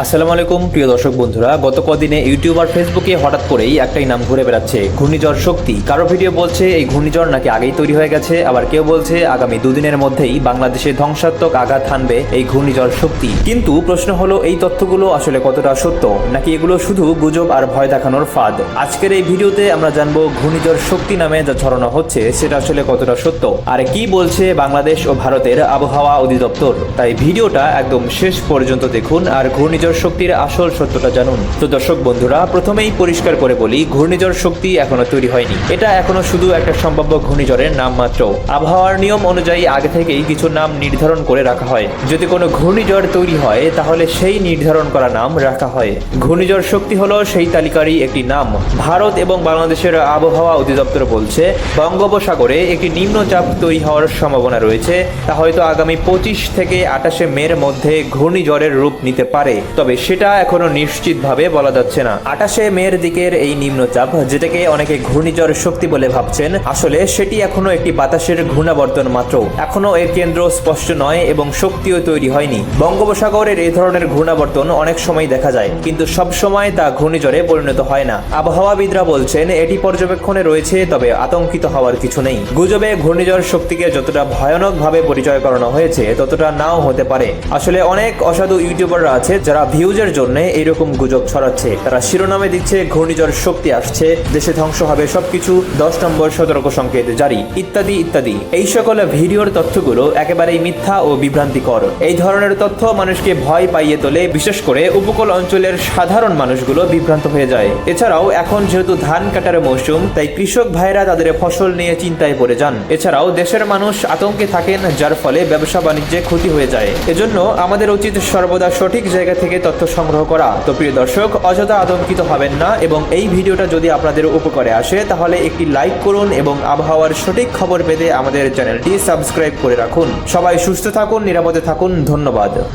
আসসালামু আলাইকুম, প্রিয় দর্শক বন্ধুরা। গত কদিনে ইউটিউব আর ফেসবুকে হঠাৎ করেই একটাই নাম ঘুরে বেড়াচ্ছে, ঘূর্ণিঝড় শক্তি। কারও ভিডিও বলছে এই ঘূর্ণিঝড় নাকি আগেই তৈরি হয়ে গেছে, আবার কেউ বলছে আগামী দুদিনের মধ্যেই বাংলাদেশে ধ্বংসাত্মক আঘাত হানবে এই ঘূর্ণিঝড় শক্তি। কিন্তু প্রশ্ন হলো, এই তথ্যগুলো আসলে কতটা সত্য? নাকি এগুলো শুধু গুজব আর ভয় দেখানোর ফাঁদ? আজকের এই ভিডিওতে আমরা জানব ঘূর্ণিঝড় শক্তি নামে যা ছড়ানো হচ্ছে, সেটা আসলে কতটা সত্য? আর কি বলছে বাংলাদেশ ও ভারতের আবহাওয়া অধিদপ্তর? তাই ভিডিওটা একদম শেষ পর্যন্ত দেখুন, আর ঘূর্ণিঝড় শক্তির আসল সত্যটা জানুন। তো দর্শক বন্ধুরা, প্রথমেই পরিষ্কার করে বলি, ঘূর্ণিঝড় শক্তি এখনও তৈরি হয়নি। এটা এখনও শুধু একটা সম্ভাব্য ঘূর্ণিঝড়ের নাম মাত্র। আবহাওয়ার নিয়ম অনুযায়ী আগে থেকেই কিছু নাম নির্ধারণ করে রাখা হয়। যদি কোনো ঘূর্ণিঝড় তৈরি হয়, তাহলে সেই নির্ধারণ করা নাম রাখা হয়। ঘূর্ণিঝড় শক্তি হলো সেই তালিকারই একটি নাম। ভারত এবং বাংলাদেশের আবহাওয়া অধিদপ্তর বলছে, বঙ্গোপসাগরে একটি নিম্নচাপ তৈরি হওয়ার সম্ভাবনা রয়েছে। তা হয়তো আগামী পঁচিশ থেকে আঠাশে মের মধ্যে ঘূর্ণিঝড়ের রূপ নিতে পারে। তবে সেটা এখনও নিশ্চিতভাবে বলা যাচ্ছে না। আটাশে মের দিকের এই নিম্নচাপ, যেটাকে অনেকে ঘূর্ণিঝড় শক্তি বলে ভাবছেন, আসলে সেটি এখনও একটি বাতাসের ঘূর্ণাবর্তন মাত্র। এখনও এর কেন্দ্র স্পষ্ট নয় এবং শক্তিও তৈরি হয়নি। বঙ্গোপসাগরের এই ধরনের ঘূর্ণাবর্তন অনেক সময় দেখা যায়, কিন্তু সব সময় তা ঘূর্ণিঝড়ে পরিণত হয় না। আবহাওয়াবিদরা বলছেন, এটি পর্যবেক্ষণে রয়েছে, তবে আতঙ্কিত হওয়ার কিছু নেই। গুজবে ঘূর্ণিঝড় শক্তিকে যতটা ভয়ানকভাবে পরিচয় করানো হয়েছে, ততটা নাও হতে পারে। আসলে অনেক অসাধু ইউটিউবাররা আছে, যারা ভিউজের জন্য এইরকম গুজব ছড়াচ্ছে। তারা শিরোনামে দিচ্ছে ঘূর্ণিঝড় শক্তি আসছে, দেশে ধ্বংস হবে সবকিছু, দশ নম্বর সতর্ক সংকেত জারি, ইত্যাদি ইত্যাদি। এই সকল ভিডিওর তথ্যগুলো একেবারেই মিথ্যা ও বিভ্রান্তিকর। এই ধরনের তথ্য মানুষকে ভয় পাইয়ে তোলে, বিশেষ করে উপকূল অঞ্চলের সাধারণ মানুষগুলো বিভ্রান্ত হয়ে যায়। এছাড়াও এখন যেহেতু ধান কাটার মৌসুম, তাই কৃষক ভাইরা তাদের ফসল নিয়ে চিন্তায় পড়ে যান। এছাড়াও দেশের মানুষ আতঙ্কে থাকেন, যার ফলে ব্যবসা বাণিজ্যে ক্ষতি হয়ে যায়। এজন্য আমাদের উচিত সর্বদা সঠিক জায়গা থেকে তথ্য সংগ্রহ করা। তো প্রিয় দর্শক, অযথা আতঙ্কিত হবেন না এবং এই ভিডিওটা যদি আপনাদের উপকারে আসে, তাহলে একটি লাইক করুন এবং আবহাওয়ার সঠিক খবর পেতে আমাদের চ্যানেলটি সাবস্ক্রাইব করে রাখুন। সবাই সুস্থ থাকুন, নিরাপদে থাকুন, ধন্যবাদ।